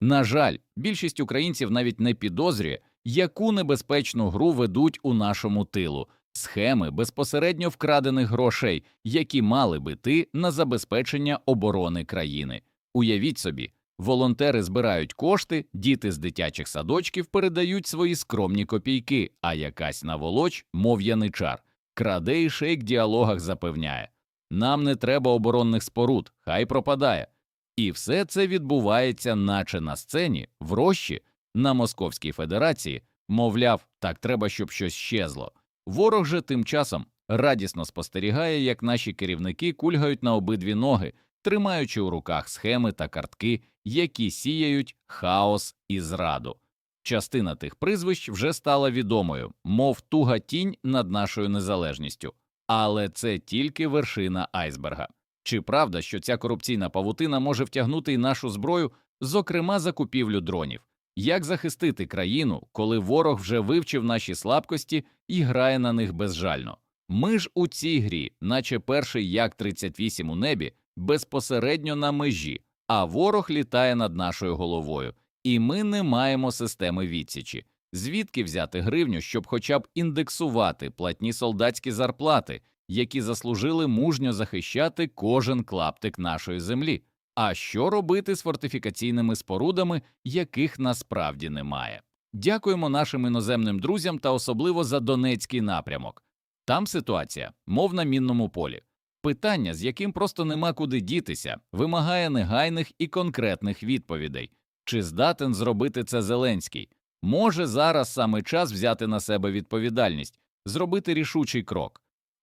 На жаль, більшість українців навіть не підозрює, яку небезпечну гру ведуть у нашому тилу схеми безпосередньо вкрадених грошей, які мали би йти на забезпечення оборони країни. Уявіть собі, волонтери збирають кошти, діти з дитячих садочків передають свої скромні копійки, а якась наволоч, мов яничар, краде шейк в діалогах запевняє нам не треба оборонних споруд, хай пропадає. І все це відбувається, наче на сцені, в рощі, на Московській Федерації, мовляв, так треба, щоб щось щезло. Ворог же тим часом радісно спостерігає, як наші керівники кульгають на обидві ноги, тримаючи у руках схеми та картки, які сіяють хаос і зраду. Частина тих прізвищ вже стала відомою, мов туга тінь над нашою незалежністю. Але це тільки вершина айсберга. Чи правда, що ця корупційна павутина може втягнути і нашу зброю, зокрема закупівлю дронів? Як захистити країну, коли ворог вже вивчив наші слабкості і грає на них безжально? Ми ж у цій грі, наче перший як 38 у небі, безпосередньо на межі, а ворог літає над нашою головою, і ми не маємо системи відсічі. Звідки взяти гривню, щоб хоча б індексувати платні солдатські зарплати, які заслужили мужньо захищати кожен клаптик нашої землі? А що робити з фортифікаційними спорудами, яких насправді немає? Дякуємо нашим іноземним друзям та особливо за Донецький напрямок. Там ситуація, мов на мінному полі. Питання, з яким просто нема куди дітися, вимагає негайних і конкретних відповідей. Чи здатен зробити це Зеленський? Може зараз саме час взяти на себе відповідальність, зробити рішучий крок.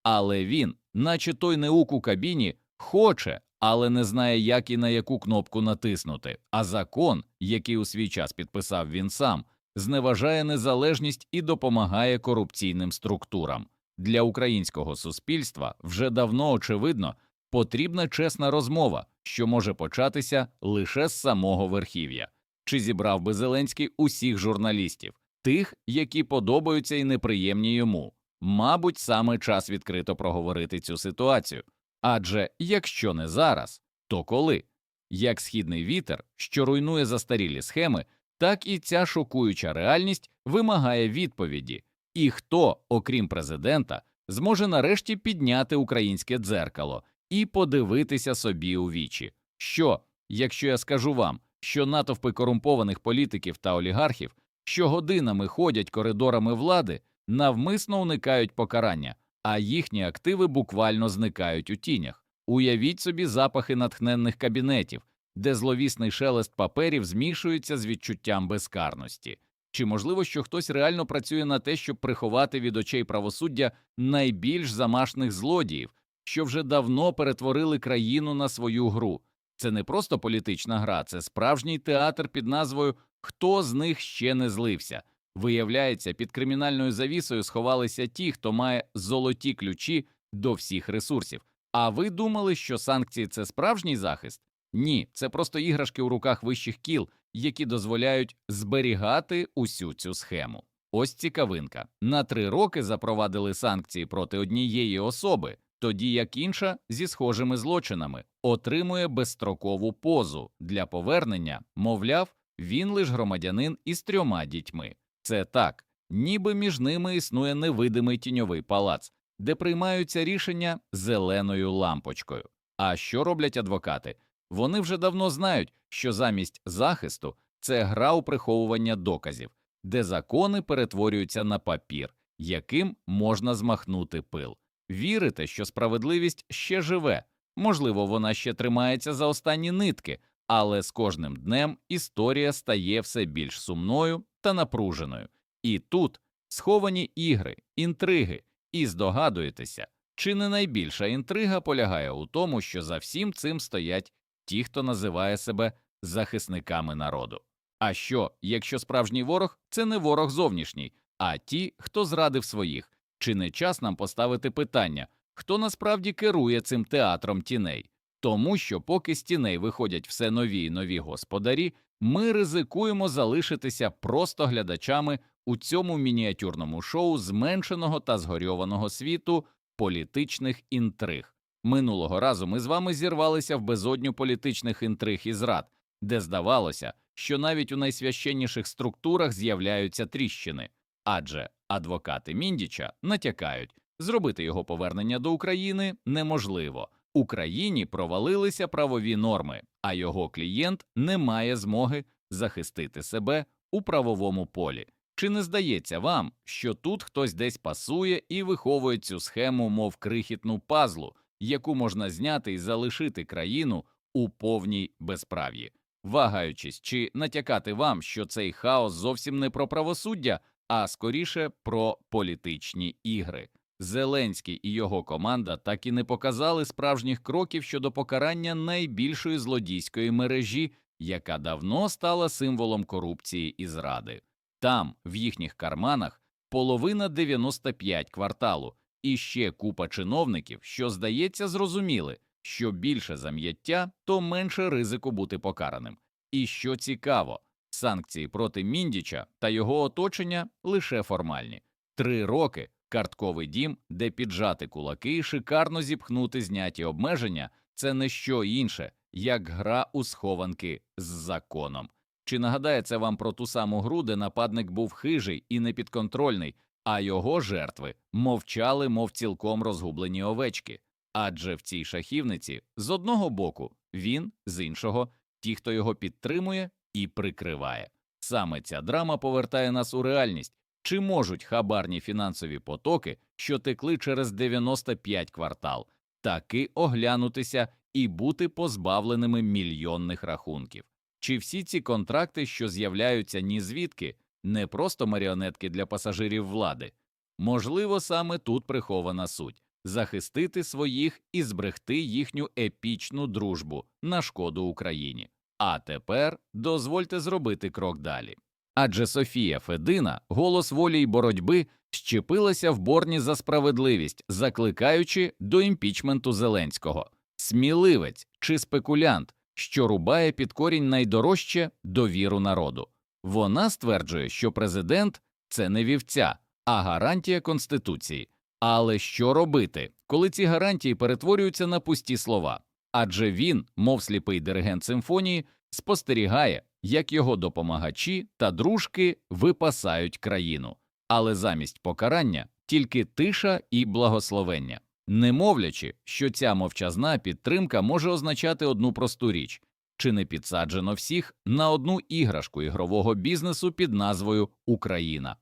Але він, наче той неук у кабіні, хоче, але не знає, як і на яку кнопку натиснути. А закон, який у свій час підписав він сам, зневажає незалежність і допомагає корупційним структурам. Для українського суспільства вже давно очевидно потрібна чесна розмова, що може початися лише з самого верхів'я. Чи зібрав би Зеленський усіх журналістів, тих, які подобаються і неприємні йому? Мабуть, саме час відкрито проговорити цю ситуацію. Адже якщо не зараз, то коли? Як східний вітер, що руйнує застарілі схеми, так і ця шокуюча реальність вимагає відповіді, і хто, окрім президента, зможе нарешті підняти українське дзеркало і подивитися собі у вічі. Що, якщо я скажу вам, що натовпи корумпованих політиків та олігархів, що годинами ходять коридорами влади, навмисно уникають покарання, а їхні активи буквально зникають у тінях. Уявіть собі запахи натхненних кабінетів, де зловісний шелест паперів змішується з відчуттям безкарності. Чи можливо, що хтось реально працює на те, щоб приховати від очей правосуддя найбільш замашних злодіїв, що вже давно перетворили країну на свою гру? Це не просто політична гра, це справжній театр під назвою Хто з них ще не злився. Виявляється, під кримінальною завісою сховалися ті, хто має золоті ключі до всіх ресурсів. А ви думали, що санкції це справжній захист? Ні, це просто іграшки у руках вищих кіл, які дозволяють зберігати усю цю схему. Ось цікавинка. На три роки запровадили санкції проти однієї особи, тоді як інша зі схожими злочинами отримує безстрокову позу для повернення, мовляв, він лиш громадянин із трьома дітьми. Це так, ніби між ними існує невидимий тіньовий палац, де приймаються рішення зеленою лампочкою. А що роблять адвокати? Вони вже давно знають, що замість захисту це гра у приховування доказів, де закони перетворюються на папір, яким можна змахнути пил. Вірите, що справедливість ще живе, можливо, вона ще тримається за останні нитки, але з кожним днем історія стає все більш сумною та напруженою. І тут сховані ігри, інтриги, і здогадуєтеся, чи не найбільша інтрига полягає у тому, що за всім цим стоять ті, хто називає себе захисниками народу. А що, якщо справжній ворог це не ворог зовнішній, а ті, хто зрадив своїх, чи не час нам поставити питання, хто насправді керує цим театром тіней? Тому що, поки з тіней виходять все нові й нові господарі, ми ризикуємо залишитися просто глядачами у цьому мініатюрному шоу зменшеного та згорьованого світу політичних інтриг. Минулого разу ми з вами зірвалися в безодню політичних інтриг і зрад, де здавалося, що навіть у найсвященніших структурах з'являються тріщини, адже адвокати Міндіча натякають, зробити його повернення до України неможливо. Україні провалилися правові норми, а його клієнт не має змоги захистити себе у правовому полі. Чи не здається вам, що тут хтось десь пасує і виховує цю схему, мов крихітну пазлу, яку можна зняти і залишити країну у повній безправ'ї, вагаючись, чи натякати вам, що цей хаос зовсім не про правосуддя, а скоріше про політичні ігри? Зеленський і його команда так і не показали справжніх кроків щодо покарання найбільшої злодійської мережі, яка давно стала символом корупції і зради. Там, в їхніх карманах, половина 95 кварталу, і ще купа чиновників, що, здається, зрозуміли, що більше зам'яття, то менше ризику бути покараним. І що цікаво, санкції проти Міндіча та його оточення лише формальні. Три роки картковий дім, де піджати кулаки і шикарно зіпхнути зняті обмеження це не що інше, як гра у схованки з законом. Чи нагадає це вам про ту саму гру, де нападник був хижий і непідконтрольний, а його жертви мовчали, мов цілком розгублені овечки? Адже в цій шахівниці з одного боку він, з іншого ті, хто його підтримує і прикриває. Саме ця драма повертає нас у реальність. Чи можуть хабарні фінансові потоки, що текли через 95 квартал, таки оглянутися і бути позбавленими мільйонних рахунків? Чи всі ці контракти, що з'являються ні звідки, не просто маріонетки для пасажирів влади? Можливо, саме тут прихована суть захистити своїх і зберегти їхню епічну дружбу на шкоду Україні. А тепер дозвольте зробити крок далі. Адже Софія Федина, голос волі й боротьби, щепилася в борні за справедливість, закликаючи до імпічменту Зеленського, сміливець чи спекулянт, що рубає під корінь найдорожче довіру народу. Вона стверджує, що президент це не вівця, а гарантія Конституції. Але що робити, коли ці гарантії перетворюються на пусті слова? Адже він, мов сліпий диригент симфонії, спостерігає, як його допомагачі та дружки випасають країну, але замість покарання тільки тиша і благословення, не мовлячи, що ця мовчазна підтримка може означати одну просту річ чи не підсаджено всіх на одну іграшку ігрового бізнесу під назвою Україна.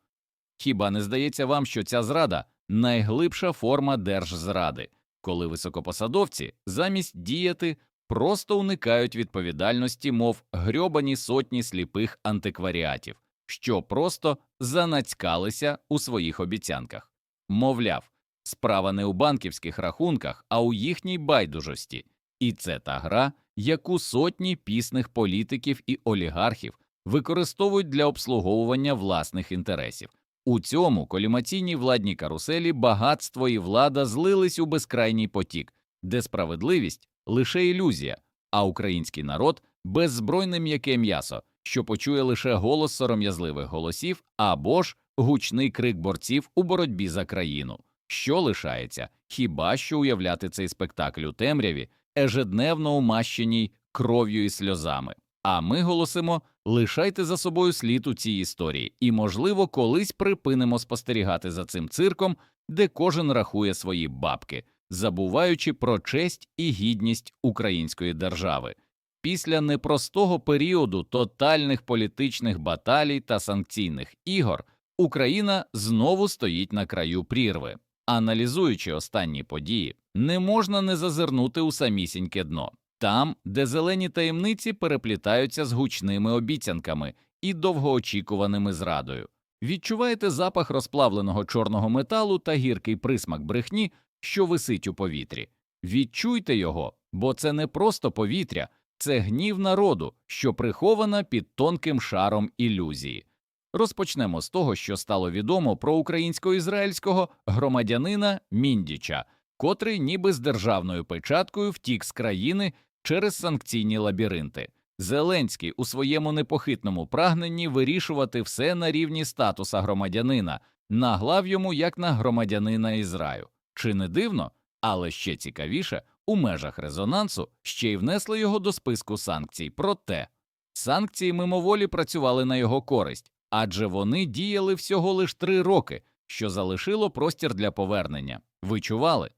Хіба не здається вам, що ця зрада найглибша форма держзради, коли високопосадовці замість діяти просто уникають відповідальності, мов грьобані сотні сліпих антикваріатів, що просто занацькалися у своїх обіцянках. Мовляв, справа не у банківських рахунках, а у їхній байдужості, і це та гра, яку сотні пісних політиків і олігархів використовують для обслуговування власних інтересів. У цьому колімаційній владній каруселі багатство і влада злились у безкрайній потік, де справедливість лише ілюзія, а український народ беззбройне м'яке м'ясо, що почує лише голос сором'язливих голосів або ж гучний крик борців у боротьбі за країну. Що лишається, хіба що уявляти цей спектакль у темряві, ежедневно умащеній кров'ю і сльозами? А ми голосимо лишайте за собою слід у цій історії, і, можливо, колись припинимо спостерігати за цим цирком, де кожен рахує свої бабки, забуваючи про честь і гідність української держави. Після непростого періоду тотальних політичних баталій та санкційних ігор Україна знову стоїть на краю прірви. Аналізуючи останні події, не можна не зазирнути у самісіньке дно там, де зелені таємниці переплітаються з гучними обіцянками і довгоочікуваними зрадою. Відчуваєте запах розплавленого чорного металу та гіркий присмак брехні, що висить у повітрі. Відчуйте його, бо це не просто повітря, це гнів народу, що прихована під тонким шаром ілюзії. Розпочнемо з того, що стало відомо про українсько-ізраїльського громадянина Міндіча, котрий ніби з державною печаткою втік з країни через санкційні лабіринти. Зеленський у своєму непохитному прагненні вирішувати все на рівні статуса громадянина, наглав йому як на громадянина Ізраю. Чи не дивно, але ще цікавіше, у межах резонансу ще й внесли його до списку санкцій. Проте Санкції мимоволі працювали на його користь, адже вони діяли всього лиш три роки, що залишило простір для повернення. Ви чували?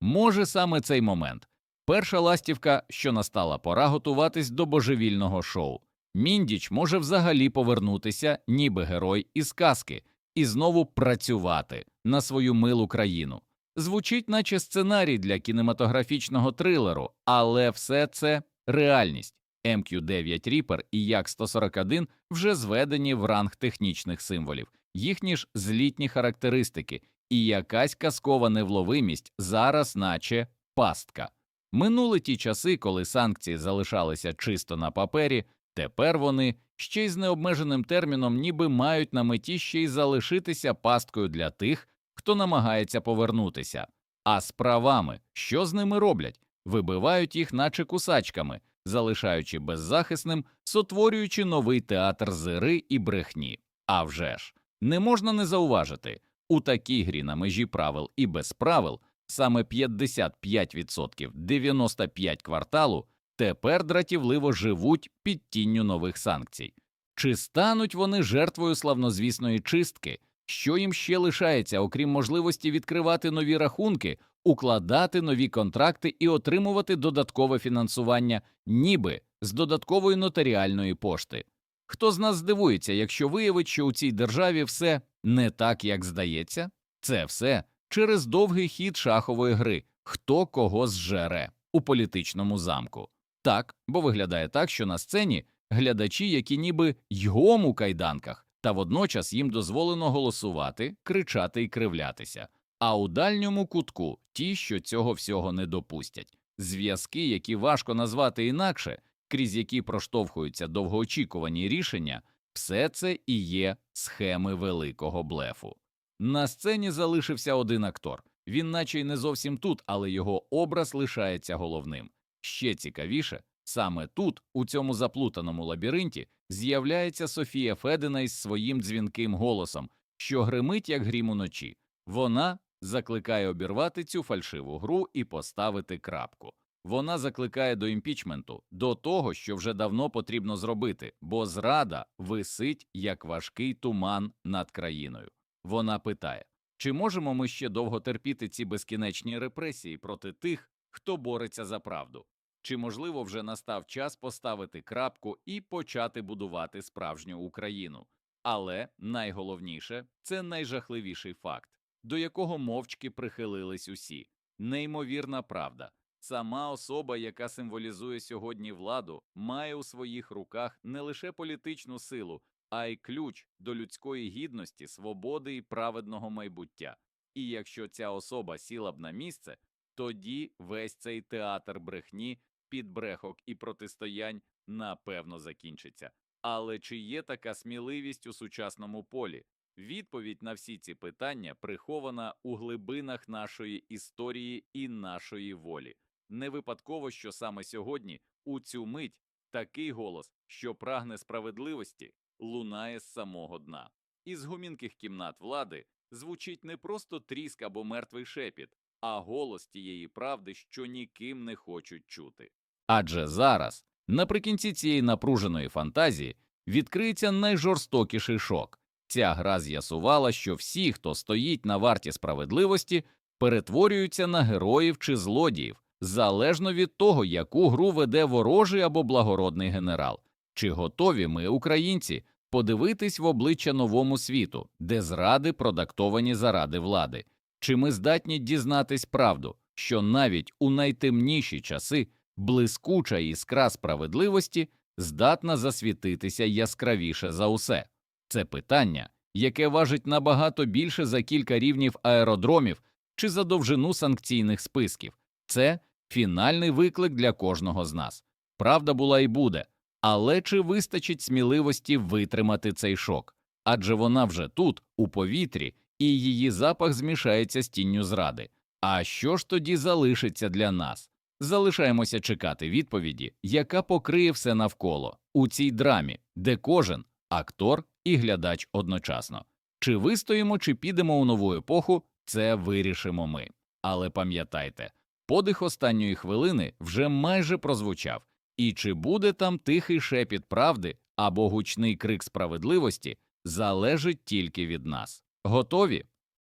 Може, саме цей момент. Перша ластівка, що настала пора готуватись до божевільного шоу. Міндіч може взагалі повернутися, ніби герой із казки, і знову працювати на свою милу країну. Звучить, наче сценарій для кінематографічного трилеру, але все це реальність. MQ-9 Reaper і Як-141 вже зведені в ранг технічних символів, їхні ж злітні характеристики і якась казкова невловимість зараз, наче пастка. Минули ті часи, коли санкції залишалися чисто на папері, тепер вони ще й з необмеженим терміном ніби мають на меті ще й залишитися пасткою для тих, хто намагається повернутися. А з правами, що з ними роблять? Вибивають їх, наче кусачками, залишаючи беззахисним, сотворюючи новий театр зири і брехні. А вже ж, не можна не зауважити, у такій грі на межі правил і без правил саме 55% 95 кварталу тепер дратівливо живуть під тінню нових санкцій. Чи стануть вони жертвою славнозвісної чистки? Що їм ще лишається, окрім можливості відкривати нові рахунки, укладати нові контракти і отримувати додаткове фінансування, ніби з додаткової нотаріальної пошти? Хто з нас здивується, якщо виявить, що у цій державі все не так, як здається? Це все через довгий хід шахової гри, хто кого зжере у політичному замку. Так, бо виглядає так, що на сцені глядачі, які ніби йгом у кайданках, та водночас їм дозволено голосувати, кричати і кривлятися. А у дальньому кутку ті, що цього всього не допустять, зв'язки, які важко назвати інакше, крізь які проштовхуються довгоочікувані рішення, все це і є схеми великого блефу. На сцені залишився один актор. Він, наче й не зовсім тут, але його образ лишається головним. Ще цікавіше, саме тут, у цьому заплутаному лабіринті, з'являється Софія Федина із своїм дзвінким голосом, що гримить, як грім уночі. Вона закликає обірвати цю фальшиву гру і поставити крапку. Вона закликає до імпічменту, до того, що вже давно потрібно зробити, бо зрада висить як важкий туман над країною. Вона питає, чи можемо ми ще довго терпіти ці безкінечні репресії проти тих, хто бореться за правду? Чи можливо вже настав час поставити крапку і почати будувати справжню Україну? Але найголовніше це найжахливіший факт, до якого мовчки прихилились усі неймовірна правда. Сама особа, яка символізує сьогодні владу, має у своїх руках не лише політичну силу, а й ключ до людської гідності, свободи і праведного майбуття. І якщо ця особа сіла б на місце, тоді весь цей театр брехні, підбрехок і протистоянь напевно закінчиться. Але чи є така сміливість у сучасному полі? Відповідь на всі ці питання прихована у глибинах нашої історії і нашої волі. Не випадково, що саме сьогодні, у цю мить, такий голос, що прагне справедливості, лунає з самого дна. Із гумінких кімнат влади звучить не просто тріск або мертвий шепіт, а голос тієї правди, що ніким не хочуть чути. Адже зараз, наприкінці цієї напруженої фантазії, відкриється найжорстокіший шок. Ця гра з'ясувала, що всі, хто стоїть на варті справедливості, перетворюються на героїв чи злодіїв, залежно від того, яку гру веде ворожий або благородний генерал. Чи готові ми, українці, подивитись в обличчя новому світу, де зради продактовані заради влади? Чи ми здатні дізнатись правду, що навіть у найтемніші часи блискуча іскра справедливості здатна засвітитися яскравіше за усе? Це питання, яке важить набагато більше за кілька рівнів аеродромів чи за довжину санкційних списків. Це фінальний виклик для кожного з нас. Правда була і буде, але чи вистачить сміливості витримати цей шок? Адже вона вже тут, у повітрі, і її запах змішається з тінню зради. А що ж тоді залишиться для нас? Залишаємося чекати відповіді, яка покриє все навколо у цій драмі, де кожен актор і глядач одночасно. Чи вистоїмо, чи підемо у нову епоху, це вирішимо ми. Але пам'ятайте, подих останньої хвилини вже майже прозвучав, І чи буде там тихий шепіт правди або гучний крик справедливості, залежить тільки від нас. Готові?